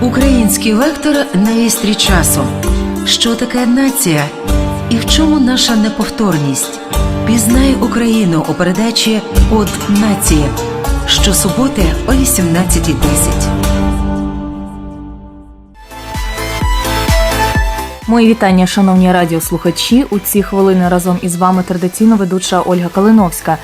Український лектор на вістрі часу. Що таке нація? І в чому наша неповторність? Пізнай Україну у передачі От нації щосуботи о 18.10. Мої вітання, шановні радіослухачі. У ці хвилини разом із вами традиційно ведуча Ольга Калиновська.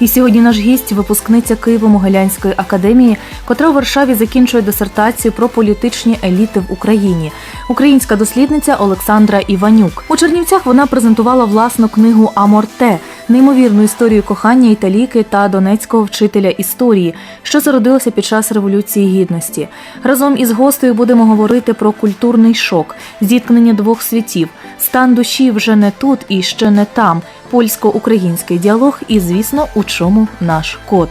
І сьогодні наш гість, випускниця Києво-Могилянської академії, котра у Варшаві закінчує дисертацію про політичні еліти в Україні. Українська дослідниця Олександра Іванюк. У Чернівцях вона презентувала власну книгу Аморте неймовірну історію кохання італійки та донецького вчителя історії, що зародилося під час революції гідності. Разом із гостею будемо говорити про культурний шок, зіткнення двох світів, стан душі вже не тут і ще не там, польсько-український діалог і, звісно, у чому наш код.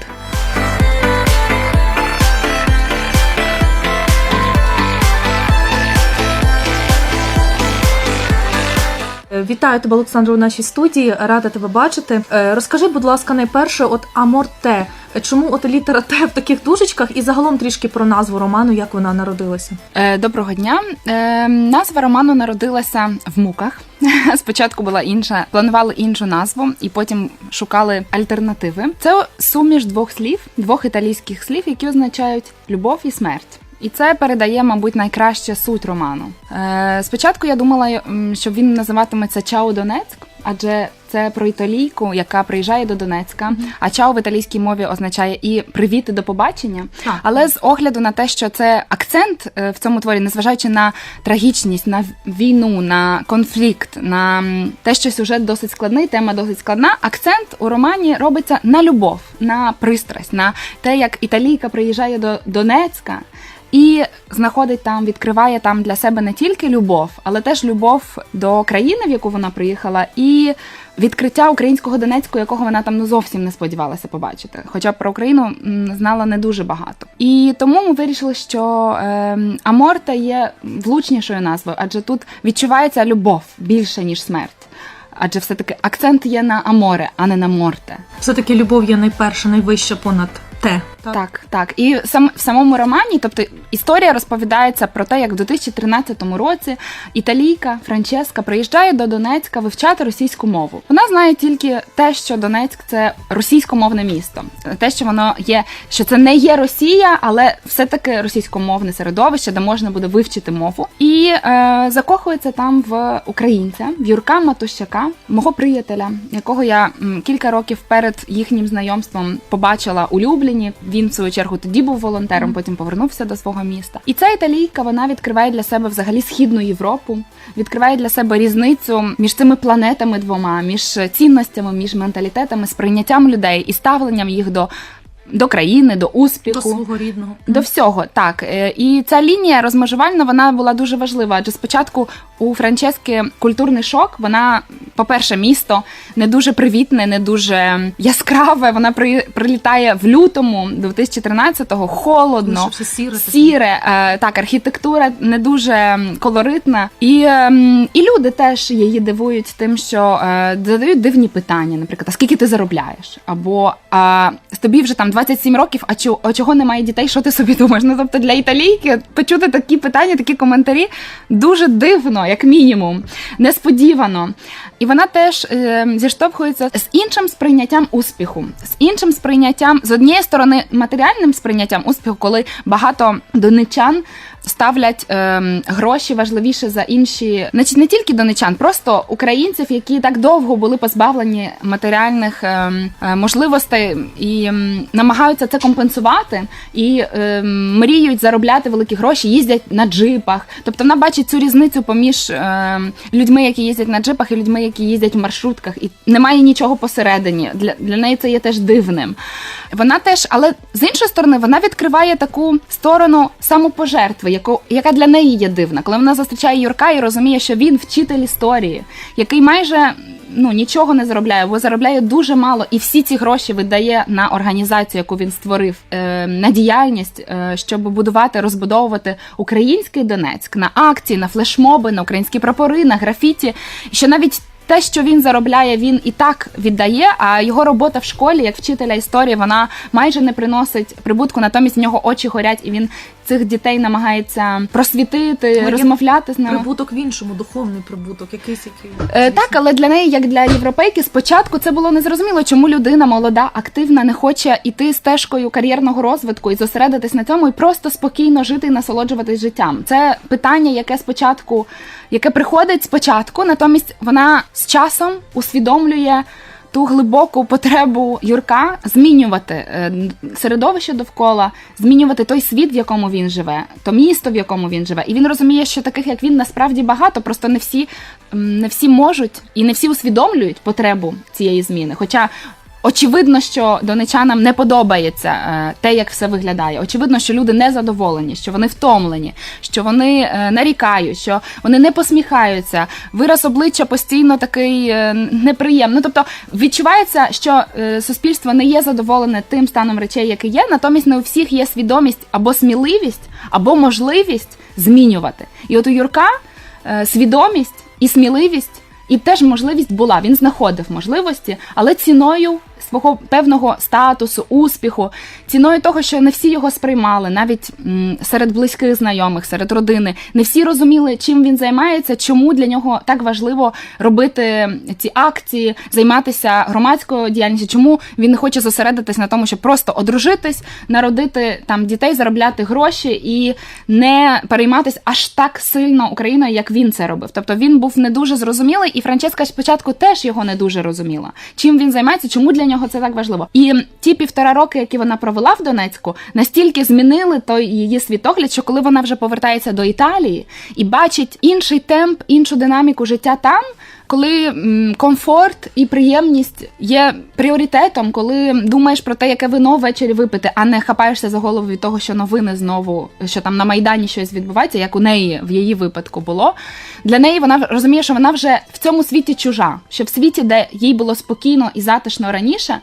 Вітаю тебе, Олександру, у нашій студії. Рада тебе бачити. Е, Розкажи, будь ласка, найперше, от аморте. Чому от літера Т в таких дужечках і загалом трішки про назву роману, як вона народилася? Е, Доброго дня. Е, Назва роману народилася в муках. Спочатку була інша, планували іншу назву, і потім шукали альтернативи. Це суміш двох слів, двох італійських слів, які означають любов і смерть. І це передає, мабуть, найкраще суть роману. Е, спочатку я думала, що він називатиметься Чао Донецьк, адже це про італійку, яка приїжджає до Донецька. А чао в італійській мові означає і привіт і до побачення. Так. Але з огляду на те, що це акцент е, в цьому творі, незважаючи на трагічність, на війну, на конфлікт, на те, що сюжет досить складний, тема досить складна. Акцент у романі робиться на любов, на пристрасть, на те, як італійка приїжджає до Донецька. І знаходить там, відкриває там для себе не тільки любов, але теж любов до країни, в яку вона приїхала, і відкриття українського Донецьку, якого вона там ну зовсім не сподівалася побачити. Хоча про Україну знала не дуже багато. І тому ми вирішили, що е, Аморта є влучнішою назвою, адже тут відчувається любов більше ніж смерть. Адже все-таки акцент є на Аморе, а не на Морте. Все-таки любов є найперша, найвища понад Т. Так, так. І сам в самому романі, тобто історія розповідається про те, як в 2013 році італійка Франческа приїжджає до Донецька вивчати російську мову. Вона знає тільки те, що Донецьк це російськомовне місто, те, що воно є, що це не є Росія, але все-таки російськомовне середовище, де можна буде вивчити мову. І е, закохується там в українця, в Юрка Матущака, мого приятеля, якого я м, кілька років перед їхнім знайомством побачила у Любліні. Він в свою чергу тоді був волонтером, потім повернувся до свого міста. І ця італійка вона відкриває для себе взагалі східну Європу, відкриває для себе різницю між цими планетами двома, між цінностями, між менталітетами, сприйняттям людей і ставленням їх до. До країни, до успіху, До свого рідного. до всього, так. Е, І ця лінія розмежувальна вона була дуже важлива. Адже спочатку у Франчески культурний шок. Вона, по-перше, місто не дуже привітне, не дуже яскраве. Вона при, прилітає в лютому 2013-го, холодно. Все сіре. Сіре, е, так, архітектура не дуже колоритна. І, і люди теж її дивують тим, що е, задають дивні питання, наприклад, а скільки ти заробляєш? Або а, тобі вже там 27 років, а, чо, а чого немає дітей? Що ти собі думаєш? Ну тобто для італійки почути такі питання, такі коментарі дуже дивно, як мінімум, несподівано. І вона теж е, зіштовхується з іншим сприйняттям успіху, з іншим сприйняттям з однієї сторони матеріальним сприйняттям успіху, коли багато донечан ставлять е, гроші важливіше за інші, значить не тільки донечан, просто українців, які так довго були позбавлені матеріальних е, е, можливостей і м, намагаються це компенсувати і е, мріють заробляти великі гроші, їздять на джипах. Тобто вона бачить цю різницю поміж е, людьми, які їздять на джипах, і людьми, які їздять в маршрутках, і немає нічого посередині. Для, для неї це є теж дивним. Вона теж, але з іншої сторони, вона відкриває таку сторону самопожертви, яку, яка для неї є дивна. Коли вона зустрічає Юрка і розуміє, що він вчитель історії, який майже ну нічого не заробляє, бо заробляє дуже мало, і всі ці гроші видає на організацію, яку він створив, е, на діяльність, е, щоб будувати, розбудовувати український Донецьк на акції, на флешмоби, на українські прапори, на графіті. Що навіть те, що він заробляє, він і так віддає. А його робота в школі, як вчителя історії, вона майже не приносить прибутку. Натомість в нього очі горять, і він цих дітей намагається просвітити, є розмовляти з ними. Прибуток в іншому, духовний прибуток, якийсь який. Е, так, але для неї, як для європейки, спочатку це було незрозуміло, чому людина молода, активна, не хоче іти стежкою кар'єрного розвитку і зосередитись на цьому, і просто спокійно жити і насолоджуватись життям. Це питання, яке спочатку, яке приходить спочатку, натомість вона з часом усвідомлює. Ту глибоку потребу Юрка змінювати е, середовище довкола, змінювати той світ, в якому він живе, то місто, в якому він живе. І він розуміє, що таких як він насправді багато, просто не всі, не всі можуть і не всі усвідомлюють потребу цієї зміни. Хоча очевидно, що донечанам не подобається е, те, як все виглядає. Очевидно, що люди не задоволені, що вони втомлені, що вони е, нарікають, що вони не посміхаються. Вираз обличчя постійно такий е, неприємний. Ну, тобто відчувається, що суспільство не є задоволене тим станом речей, який є. Натомість не у всіх є свідомість або сміливість, або можливість змінювати. І от у Юрка свідомість і сміливість. І теж можливість була. Він знаходив можливості, але ціною свого певного статусу, успіху, ціною того, що не всі його сприймали, навіть серед близьких знайомих, серед родини, не всі розуміли, чим він займається, чому для нього так важливо робити ці акції, займатися громадською діяльністю, чому він не хоче зосередитись на тому, щоб просто одружитись, народити там дітей, заробляти гроші і не перейматися аж так сильно Україною, як він це робив. Тобто він був не дуже зрозумілий, і Франческа спочатку теж його не дуже розуміла. Чим він займається, чому для нього це так важливо. І ті півтора роки, які вона провела в Донецьку, настільки змінили той її світогляд, що коли вона вже повертається до Італії і бачить інший темп, іншу динаміку життя там. Коли комфорт і приємність є пріоритетом, коли думаєш про те, яке вино ввечері випити, а не хапаєшся за голову від того, що новини знову, що там на майдані щось відбувається, як у неї в її випадку було. Для неї вона розуміє, що вона вже в цьому світі чужа, що в світі, де їй було спокійно і затишно раніше,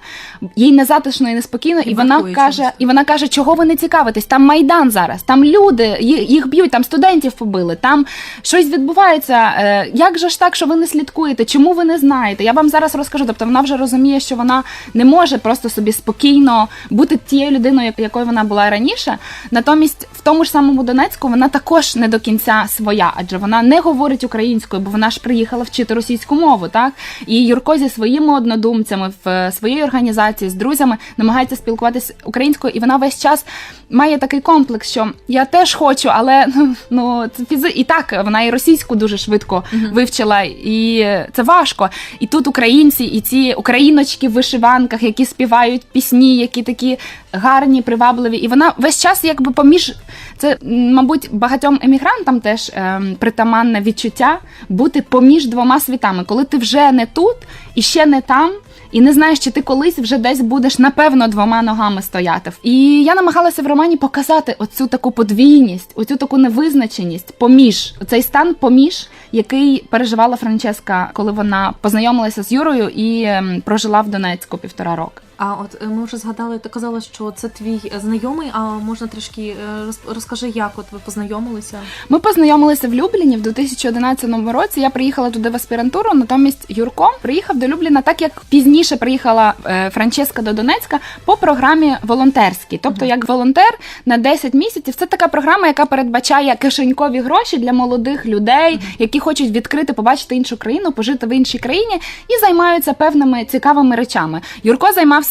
їй не затишно і неспокійно, і, І вона каже, і вона каже, чого ви не цікавитесь? Там майдан зараз, там люди, їх, їх б'ють, там студентів побили, там щось відбувається. Е, як же ж так, що ви не слідкуєте? Чому ви не знаєте? Я вам зараз розкажу. Тобто вона вже розуміє, що вона не може просто собі спокійно бути тією людиною, якою вона була раніше. Натомість, в тому ж самому Донецьку вона також не до кінця своя, адже вона не говорить українською, бо вона ж приїхала вчити російську мову, так і Юрко зі своїми однодумцями в е, своїй організації з друзями намагається спілкуватися українською, і вона весь час має такий комплекс, що я теж хочу, але ну, ну це фізи... і так вона і російську дуже швидко вивчила, і це важко. І тут українці, і ці україночки в вишиванках, які співають пісні, які такі гарні, привабливі. І вона весь час якби поміж це, мабуть, багатьом емігрантам теж ем, притаманне відчуття бути поміж двома світами, коли ти вже не тут і ще не там. І не знаєш, чи ти колись вже десь будеш напевно двома ногами стояти. І я намагалася в романі показати оцю таку подвійність, оцю таку невизначеність поміж цей стан поміж, який переживала Франческа, коли вона познайомилася з Юрою і ем, прожила в Донецьку півтора роки. А от е, ми вже згадали, ти казала, що це твій е, знайомий. А можна трішки е, розкажи, як от ви познайомилися? Ми познайомилися в Любліні в 2011 році. Я приїхала туди в аспірантуру. Натомість Юрко приїхав до Любліна, так як пізніше приїхала Франческа до Донецька по програмі волонтерській. Тобто, як волонтер на 10 місяців. Це така програма, яка передбачає кишенькові гроші для молодих людей, які хочуть відкрити, побачити іншу країну, пожити в іншій країні і займаються певними цікавими речами. Юрко займався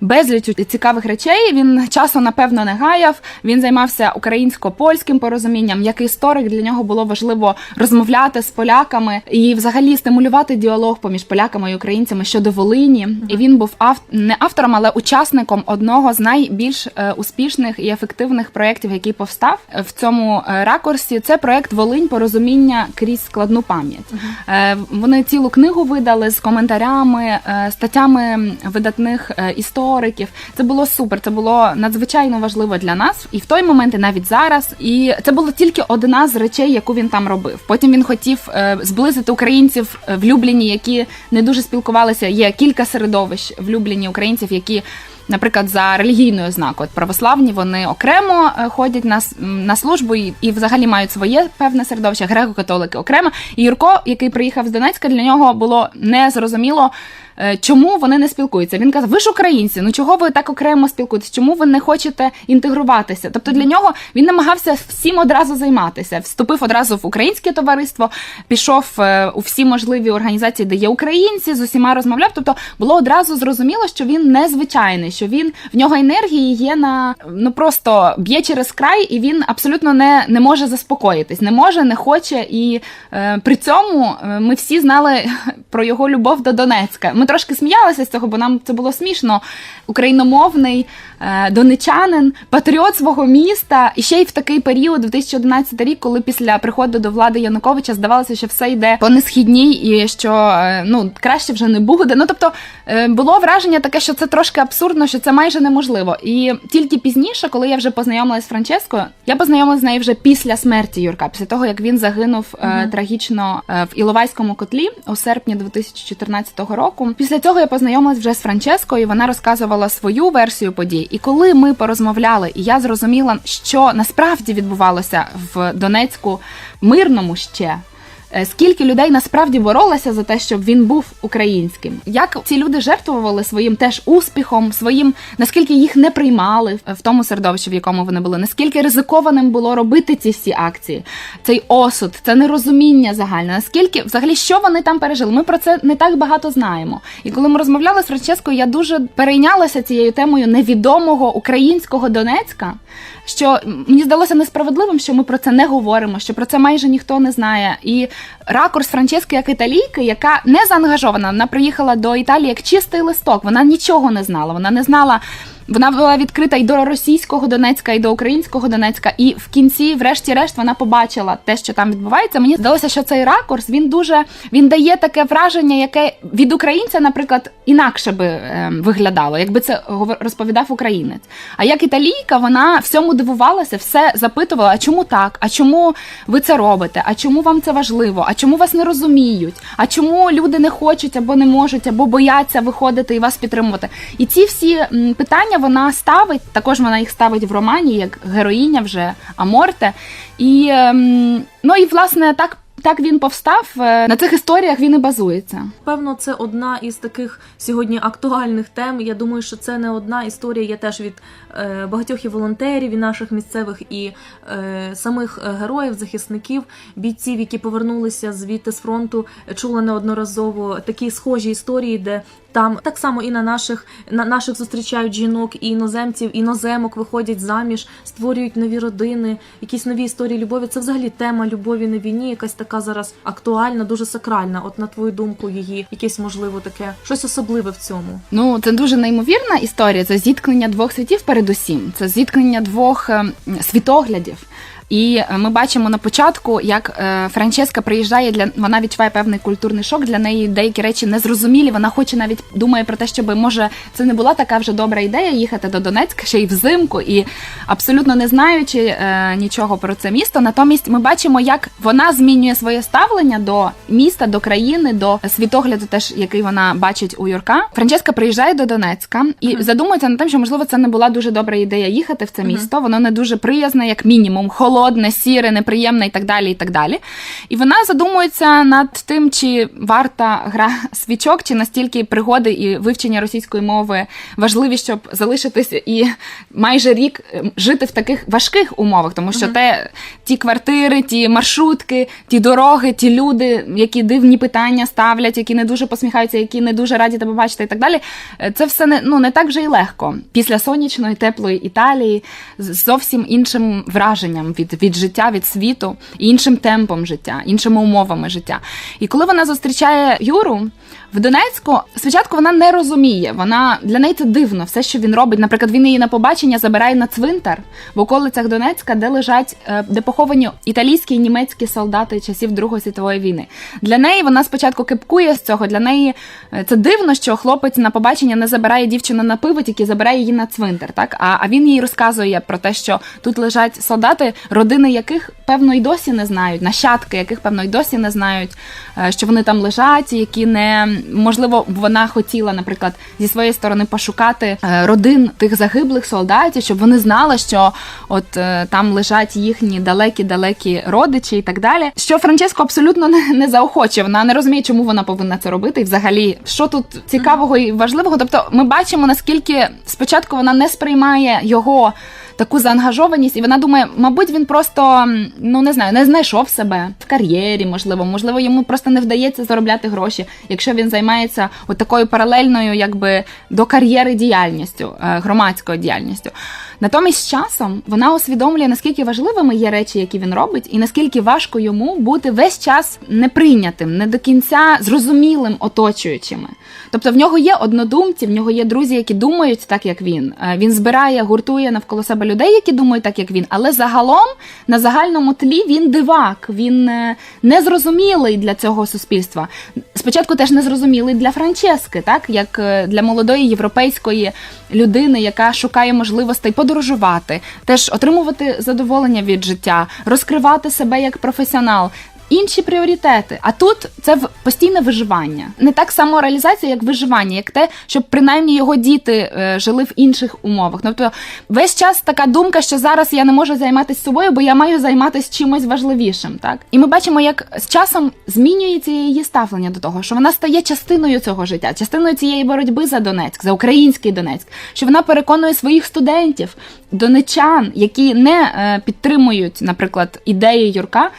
безліччю цікавих речей. Він часу напевно не гаяв. Він займався українсько-польським порозумінням. Як історик для нього було важливо розмовляти з поляками і взагалі стимулювати діалог поміж поляками і українцями щодо Волині. І він був ав... не автором, але учасником одного з найбільш е, успішних і ефективних проєктів, який повстав е, в цьому е, ракурсі. Це проєкт Волинь порозуміння крізь складну пам'ять. Е, Вони цілу книгу видали з коментарями, статтями видатних е, істориків. Це було супер. Це було надзвичайно важливо для нас і в той момент, і навіть зараз. І це було тільки одна з речей, яку він там робив. Потім він хотів е, зблизити українців е, в Любліні, які не дуже спілкувалися. Є кілька середовищ в Любліні українців, які наприклад, за релігійною ознакою. Православні вони окремо е, ходять на, на службу і, і взагалі мають своє певне середовище, греко-католики окремо. І Юрко, який приїхав з Донецька, для нього було незрозуміло. е, Чому вони не спілкуються? Він казав: ви ж українці, ну чого ви так окремо спілкуєтесь? Чому ви не хочете інтегруватися? Тобто для нього він намагався всім одразу займатися. Вступив одразу в українське товариство, пішов е, у всі можливі організації, де є українці, з усіма розмовляв. Тобто було одразу зрозуміло, що він незвичайний, що він в нього енергії є на ну просто б'є через край, і він абсолютно не, не може заспокоїтись, не може, не хоче. І е, при цьому е, ми всі знали про його любов до Донецька. Ми трошки сміялися з цього, бо нам це було смішно. Україномовний е, донечанин, патріот свого міста, і ще й в такий період, 2011 рік, коли після приходу до влади Януковича здавалося, що все йде по несхідній, і що е, ну краще вже не буде. Ну тобто е, було враження таке, що це трошки абсурдно, що це майже неможливо. І тільки пізніше, коли я вже познайомилася з Франческою, я познайомилася з нею вже після смерті Юрка, після того як він загинув е, трагічно е, в Іловайському котлі у серпні 2014 року. Після цього я познайомилась вже з Франческою. і Вона розказувала свою версію подій. І коли ми порозмовляли, і я зрозуміла, що насправді відбувалося в Донецьку мирному ще. Е, Скільки людей насправді боролося за те, щоб він був українським? Як ці люди жертвували своїм теж успіхом, своїм наскільки їх не приймали в- тому середовищі, в якому вони були? Наскільки ризикованим було робити ці всі акції? Цей осуд, це нерозуміння загальне. Наскільки взагалі що вони там пережили? Ми про це не так багато знаємо. І коли ми розмовляли з Франческою, я дуже перейнялася цією темою невідомого українського Донецька. Що мені здалося несправедливим, що ми про це не говоримо, що про це майже ніхто не знає. І ракурс Франчески як італійки, яка не заангажована, вона приїхала до Італії як чистий листок. Вона нічого не знала. Вона не знала. Вона була відкрита і до російського Донецька, і до українського Донецька. І в кінці, врешті-решт, вона побачила те, що там відбувається. Мені здалося, що цей ракурс він дуже він дає таке враження, яке від українця, наприклад, інакше би е, виглядало, якби це розповідав українець. А як італійка, вона всьому дивувалася, все запитувала: а чому так? А чому ви це робите? А чому вам це важливо? А чому вас не розуміють? А чому люди не хочуть або не можуть, або бояться виходити і вас підтримувати? І ці всі м, питання вона ставить. Також вона їх ставить в романі як героїня вже Аморте. І ем, ну і власне так. Так він повстав е, на цих історіях. Він і базується. Певно, це одна із таких сьогодні актуальних тем. Я думаю, що це не одна історія. Я теж від е, багатьох і волонтерів, і наших місцевих, і е, самих е, героїв, захисників, бійців, які повернулися звідти з фронту, чула неодноразово такі схожі історії, де там так само і на наших на наших зустрічають жінок і іноземців, іноземок виходять заміж, створюють нові родини, якісь нові історії любові. Це взагалі тема любові на війні, якась така зараз актуальна, дуже сакральна. От на твою думку, її якесь можливо таке щось особливе в цьому. Ну, це дуже неймовірна історія. Це зіткнення двох світів, передусім. Це зіткнення двох е, світоглядів. І е, ми бачимо на початку, як е, Франческа приїжджає для вона відчуває певний культурний шок. Для неї деякі речі незрозумілі. Вона хоче навіть думає про те, щоб може це не була така вже добра ідея їхати до Донецька ще й взимку, і абсолютно не знаючи е, нічого про це місто. Натомість ми бачимо, як вона змінює своє ставлення до міста, до країни, до світогляду, теж який вона бачить у Юрка. Франческа приїжджає до Донецька і задумується над тим, що можливо це не була дуже добра ідея їхати в це місто. Воно не дуже приязне, як мінімум, холодне, сіре, неприємне і так далі. І так далі. І вона задумується над тим, чи варта гра свічок, чи настільки пригоди і вивчення російської мови важливі, щоб залишитися і майже рік е, жити в таких важких умовах, тому що те ті квартири, ті маршрутки, ті дороги, ті люди, які дивні питання ставлять, які не дуже посміхаються, які не дуже раді тебе бачити, і так далі. е, Це все не ну не так вже й легко. Після сонячної, теплої Італії з зовсім іншим враженням від, від життя, від світу, іншим темпом життя, іншими умовами життя. І коли вона зустрічає Юру в Донецьку, спочатку вона не розуміє. Вона для неї це дивно, все, що він робить. Наприклад, він її на побачення забирає на цвинтар в околицях Донецька, де лежать, е, де поховані італійські і німецькі солдати часів Другої світової війни. Для неї вона спочатку кипкує з цього. Для неї е, це дивно, що хлопець на побачення не забирає дівчину на пиво, тільки забирає її на цвинтар. Так а, а він їй розказує про те, що тут лежать солдати, родини яких певно і досі не знають, нащадки, яких певно і досі не знають, е, що вони там лежать, які не можливо вона хотіла, наприклад, зі своєї сторони пошукати е, родин тих загиблих солдатів, щоб вони знали, що от е, там лежать їхні далекі-далекі родичі і так далі. Що Франческо абсолютно не, не заохочує. Вона не розуміє, чому вона повинна це робити, і взагалі, що тут цікавого і важливого. Тобто, ми бачимо наскільки спочатку вона не сприймає його таку заангажованість, і вона думає, мабуть, він просто ну не знаю, не знайшов себе в кар'єрі, можливо, можливо, йому просто не вдається заробляти гроші, якщо він займається от такою паралельною, якби до кар'єри діяльністю, е, громадською діяльністю. Натомість з часом вона усвідомлює, наскільки важливими є речі, які він робить, і наскільки важко йому бути весь час неприйнятим, не до кінця зрозумілим оточуючими. Тобто в нього є однодумці, в нього є друзі, які думають так, як він. Е, Він збирає, гуртує навколо себе людей, які думають так, як він. Але загалом на загальному тлі він дивак, він е, незрозумілий для цього суспільства. Спочатку теж незрозумілий для Франчески, так як е, для молодої європейської людини, яка шукає можливостей подорожувати, теж отримувати задоволення від життя, розкривати себе як професіонал. Інші пріоритети. А тут це постійне виживання. Не так само реалізація, як виживання, як те, щоб принаймні його діти е, жили в інших умовах. Тобто весь час така думка, що зараз я не можу займатися собою, бо я маю займатися чимось важливішим. Так і ми бачимо, як з часом змінюється її ставлення до того, що вона стає частиною цього життя, частиною цієї боротьби за Донецьк, за український Донецьк, що вона переконує своїх студентів, донечан, які не е, підтримують, наприклад, ідеї Юрка.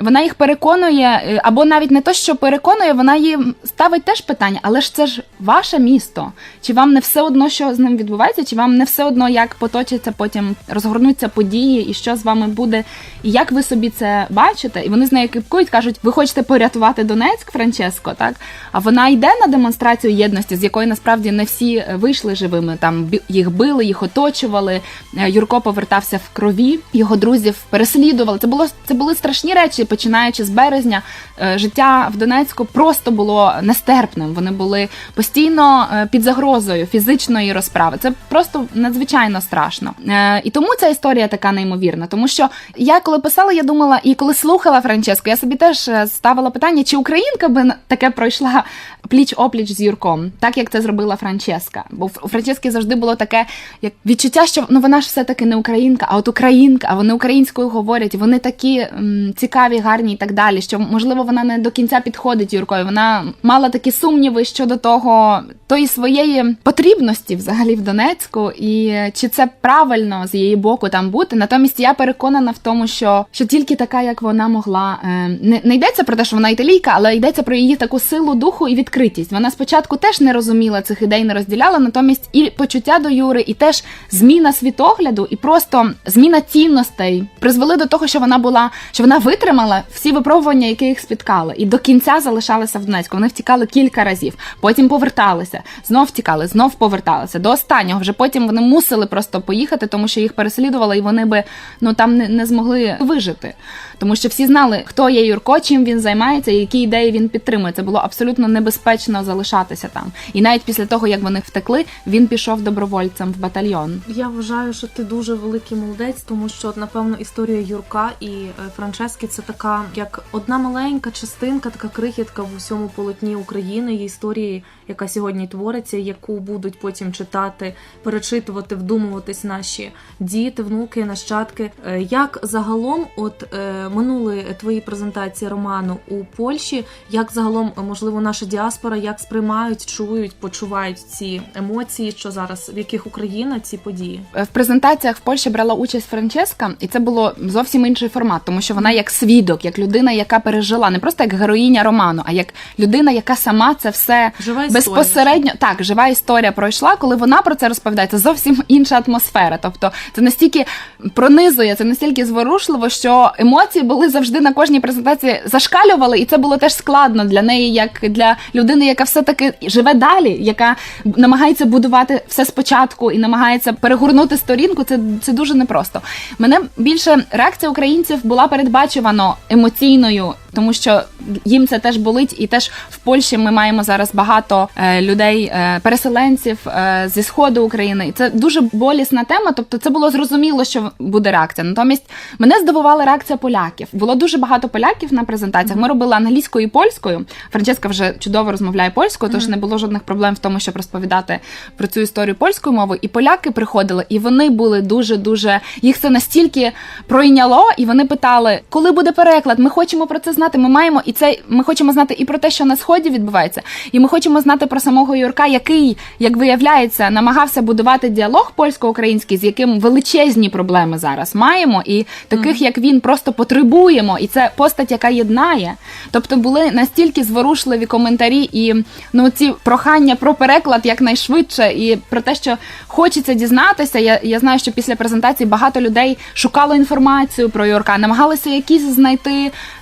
Вона їх переконує, е, або навіть не то, що переконує, вона їм ставить теж питання, але ж це ж ваше місто. Чи вам не все одно, що з ним відбувається, чи вам не все одно, як поточаться потім розгорнуться події, і що з вами буде, і як ви собі це бачите? І вони з нею кипкують, кажуть, ви хочете порятувати Донецьк, Франческо, так? А вона йде на демонстрацію єдності, з якої насправді не всі е, вийшли живими. Там їх били, їх оточували. Е, Юрко повертався в крові, його друзів переслідували. Це було це були страшні речі. Починаючи з березня, Е, життя в Донецьку просто було нестерпним. Вони були постійно е, під загрозою фізичної розправи. Це просто надзвичайно страшно. Е, І тому ця історія така неймовірна. Тому що я коли писала, я думала, і коли слухала Франческо, я собі теж ставила питання, чи українка би таке пройшла пліч опліч з Юрком, так як це зробила Франческа. Бо у Франчески завжди було таке як відчуття, що ну вона ж все таки не українка, а от українка, а вони українською говорять, вони такі м, цікаві, гарні і так далі. Що можливо вона не до кінця підходить Юркою. Вона мала такі сумніви щодо того, тої своєї потрібності взагалі в Донецьку, і чи це правильно з її боку там бути. Натомість я переконана в тому, що, що тільки така, як вона могла, е, не, не йдеться про те, що вона італійка, але йдеться про її таку силу духу і відкритість. Вона спочатку теж не розуміла цих ідей, не розділяла, натомість і почуття до Юри, і теж зміна світогляду, і просто зміна цінностей призвели до того, що вона була, що вона витримала всі випробування, які їх спіткали, і до кінця залишалася в Донецьку. Вони втікали кілька разів, потім поверталися, знов втікали, знов поверталися. До останнього вже потім вони мусили просто поїхати, тому що їх переслідували, і вони би ну там не, не змогли вижити. Тому що всі знали, хто є Юрко, чим він займається і які ідеї він підтримує. Це було абсолютно небезпечно залишатися там. І навіть після того, як вони втекли, він пішов добровольцем в батальйон. Я вважаю, що ти дуже великий молодець, тому що напевно історія Юрка і е, Франчески це така як одна маленька частинка, така крихітка в усьому полотні України і історії, яка сьогодні твориться, яку будуть потім читати, перечитувати, вдумуватись наші діти, внуки, нащадки. Е, Як загалом, от е, минули твої презентації роману у Польщі, як загалом е, можливо наша діаспора, як сприймають, чують, почувають ці емоції, що зараз в яких Україна ці події? В презентаціях в Польщі брала участь Франческа, і це було зовсім інший формат, тому що вона як свідок, як людина, яка пережила не просто як героїня роману, а як людина, яка сама це все Жива безпосередньо так, жива історія пройшла. Коли вона про це розповідає, це зовсім інша атмосфера. Тобто це настільки пронизує, це настільки зворушливо, що емоції були завжди на кожній презентації зашкалювали, і це було теж складно для неї, як для людини, яка все таки живе далі, яка намагається будувати все спочатку і намагається перегорнути сторінку. Це, це дуже непросто. Мене більше реакція українців була передбачувано емоційною, тому що їм це теж болить, і теж в Польщі ми маємо зараз багато е, людей, е, переселенців е, зі сходу України. І це дуже болісна тема. Тобто, це було зрозуміло, що буде реакція. Натомість мене здивувала реакція поляків. Було дуже багато поляків на презентаціях. Ми робили англійською і польською. Франческа вже чудово розмовляє польською, тож не було жодних проблем в тому, щоб розповідати про цю історію польською мовою. І поляки приходили, і вони були дуже дуже їх це настільки пройняло, і вони питали, коли буде переклад. Ми хочемо про це знати. Ми маємо і це ми хочемо знати і про те, що на сході відбувається, і ми хочемо знати про самого Юрка, який, як виявляється, намагався будувати діалог польсько-український, з яким величезні проблеми зараз маємо, і таких, як він, просто потребуємо. І це постать, яка єднає. Тобто були настільки зворушливі коментарі і ну ці прохання про переклад якнайшвидше, і про те, що хочеться дізнатися. Я, я знаю, що після презентації багато людей шукало інформацію про Юрка, намагалися якісь знайти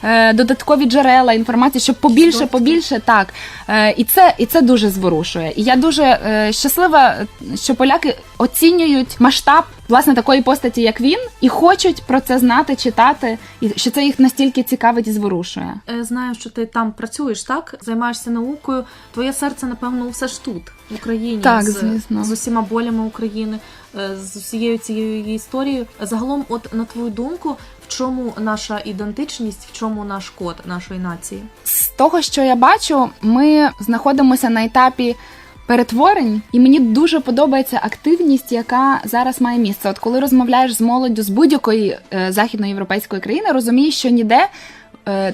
е, додаткові джерела інформації, щоб побільше, побільше так. Е, і це і це дуже зворушує. І я дуже е, щаслива, що поляки оцінюють масштаб власне такої постаті, як він, і хочуть про це знати, читати, і що це їх настільки цікавить і зворушує. Е, Знаю, що ти там працюєш, так? Займаєшся наукою. Твоє серце, напевно, все ж тут, в Україні, Так, з, звісно. з усіма болями України, з усією цією її історією. Загалом, от на твою думку, чому наша ідентичність, в чому наш код нашої нації? З того, що я бачу, ми знаходимося на етапі. Перетворень, і мені дуже подобається активність, яка зараз має місце. От коли розмовляєш з молоддю з будь-якої е, західноєвропейської країни, розумієш, що ніде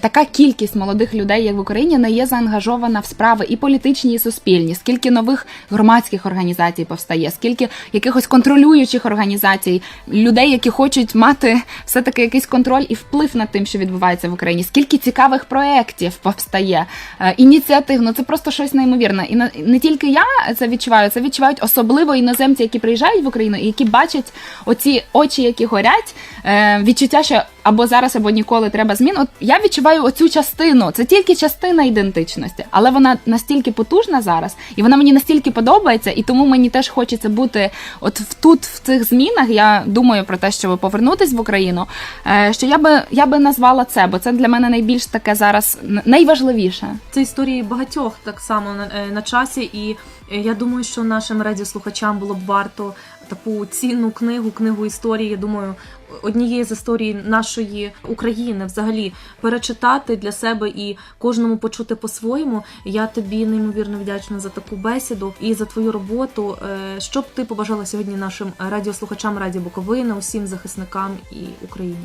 така кількість молодих людей, як в Україні, не є заангажована в справи і політичні, і суспільні. Скільки нових громадських організацій повстає, скільки якихось контролюючих організацій, людей, які хочуть мати все таки якийсь контроль і вплив над тим, що відбувається в Україні. Скільки цікавих проєктів повстає, е, ініціатив. Ну це просто щось неймовірне. І не тільки я це відчуваю, це відчувають особливо іноземці, які приїжджають в Україну і які бачать оці очі, які горять, е, відчуття, що або зараз, або ніколи треба змін. От я відчуваю оцю частину. Це тільки частина ідентичності, але вона настільки потужна зараз, і вона мені настільки подобається, і тому мені теж хочеться бути от тут, в цих змінах. Я думаю про те, щоб повернутись в Україну. е, Що я би я би назвала це, бо це для мене найбільш таке зараз найважливіше. Це історії багатьох так само на, е, на часі, і е, я думаю, що нашим радіослухачам було б варто таку цінну книгу, книгу історії. Я думаю, однієї з історій нашої України взагалі перечитати для себе і кожному почути по-своєму. Я тобі неймовірно вдячна за таку бесіду і за твою роботу. Е, Що б ти побажала сьогодні нашим радіослухачам Радіо Буковина, усім захисникам і Україні?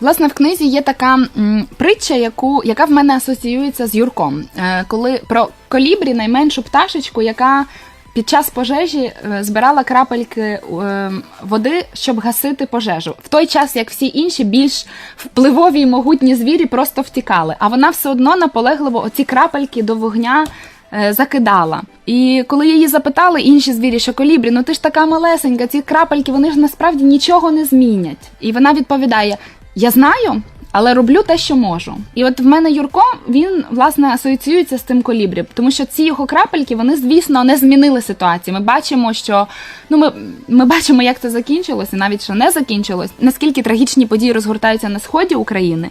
Власне, в книзі є така притча, яку, яка в мене асоціюється з Юрком. Е, коли про колібрі, найменшу пташечку, яка під час пожежі е, збирала крапельки е, води, щоб гасити пожежу. В той час, як всі інші більш впливові і могутні звірі просто втікали. А вона все одно наполегливо оці крапельки до вогня е, закидала. І коли її запитали інші звірі, що колібрі, ну ти ж така малесенька, ці крапельки вони ж насправді нічого не змінять. І вона відповідає: Я знаю. Але роблю те, що можу. І от в мене Юрко він власне асоціюється з тим колібрі, тому що ці його крапельки вони, звісно, не змінили ситуацію. Ми бачимо, що ну ми, ми бачимо, як це закінчилося, навіть що не закінчилось, наскільки трагічні події розгортаються на сході України.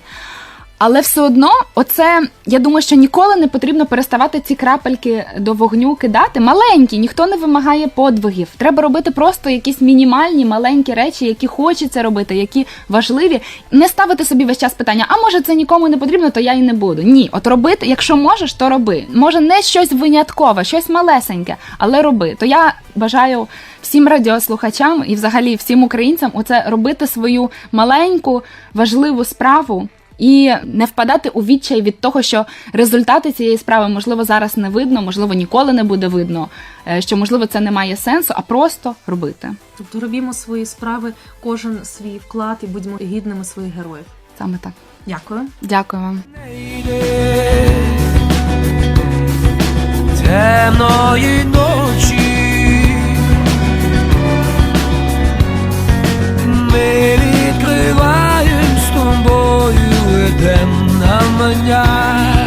Але все одно, оце я думаю, що ніколи не потрібно переставати ці крапельки до вогню кидати. Маленькі, ніхто не вимагає подвигів. Треба робити просто якісь мінімальні маленькі речі, які хочеться робити, які важливі. Не ставити собі весь час питання, а може це нікому не потрібно, то я і не буду. Ні, от робити, якщо можеш, то роби. Може, не щось виняткове, щось малесеньке, але роби. То я бажаю всім радіослухачам і взагалі всім українцям оце робити свою маленьку важливу справу. І не впадати у відчай від того, що результати цієї справи можливо зараз не видно, можливо, ніколи не буде видно, е, що можливо це не має сенсу, а просто робити. Тобто робімо свої справи, кожен свій вклад і будьмо гідними своїх героїв. Саме так. Дякую. Дякую вам. темної ночі ми тобою на мене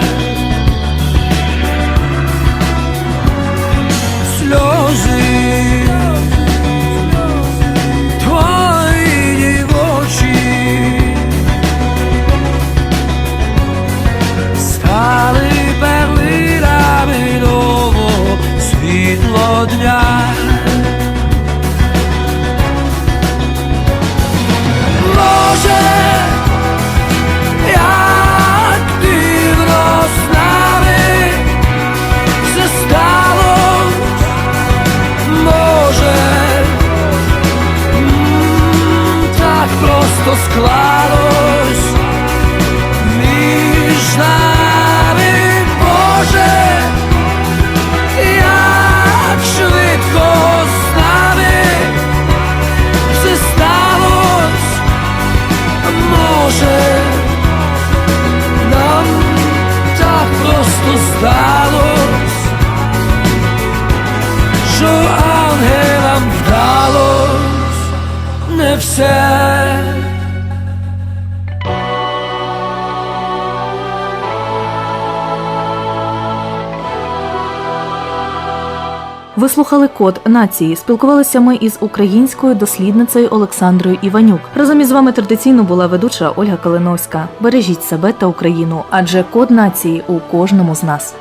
слухали код нації. Спілкувалися ми із українською дослідницею Олександрою Іванюк. Разом із вами традиційно була ведуча Ольга Калиновська. Бережіть себе та Україну, адже код нації у кожному з нас.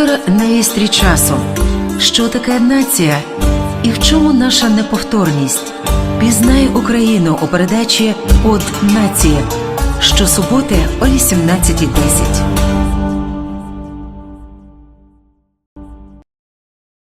Український вектор часу. Що таке нація? І в чому наша неповторність? Пізнай Україну у передачі От нації щосуботи о 18.10.